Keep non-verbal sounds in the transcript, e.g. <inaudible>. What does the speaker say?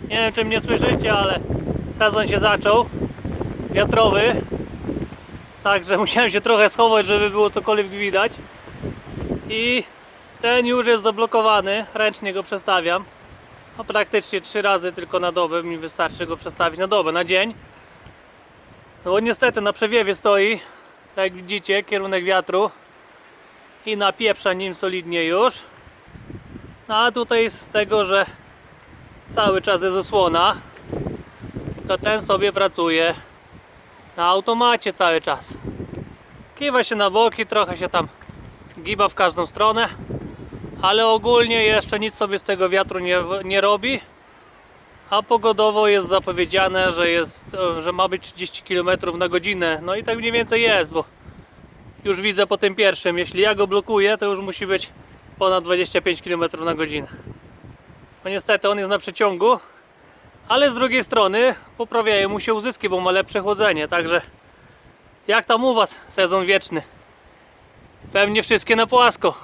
Nie wiem czy mnie słyszycie, ale sezon się zaczął. Wiatrowy. Także <laughs> musiałem się trochę schować, żeby było cokolwiek widać. I ten już jest zablokowany. Ręcznie go przestawiam. No praktycznie trzy razy tylko na dobę mi wystarczy go przestawić na dobę, na dzień. No bo niestety na przewiewie stoi, tak jak widzicie, kierunek wiatru i napieprza nim solidnie już. No a tutaj z tego, że cały czas jest osłona, to ten sobie pracuje na automacie cały czas. Kiwa się na boki, trochę się tam giba w każdą stronę, ale ogólnie jeszcze nic sobie z tego wiatru nie, nie robi. A pogodowo jest zapowiedziane, że, jest, e, że ma być 30 km na godzinę. No i tak mniej więcej jest, bo już widzę po tym pierwszym. Jeśli ja go blokuję, to już musi być ponad 25 km na godzinę. No niestety on jest na przeciągu, ale z drugiej strony poprawiają mu się uzyski, bo ma lepsze chłodzenie. Także jak tam u Was sezon wieczny? Pewnie wszystkie na płasko.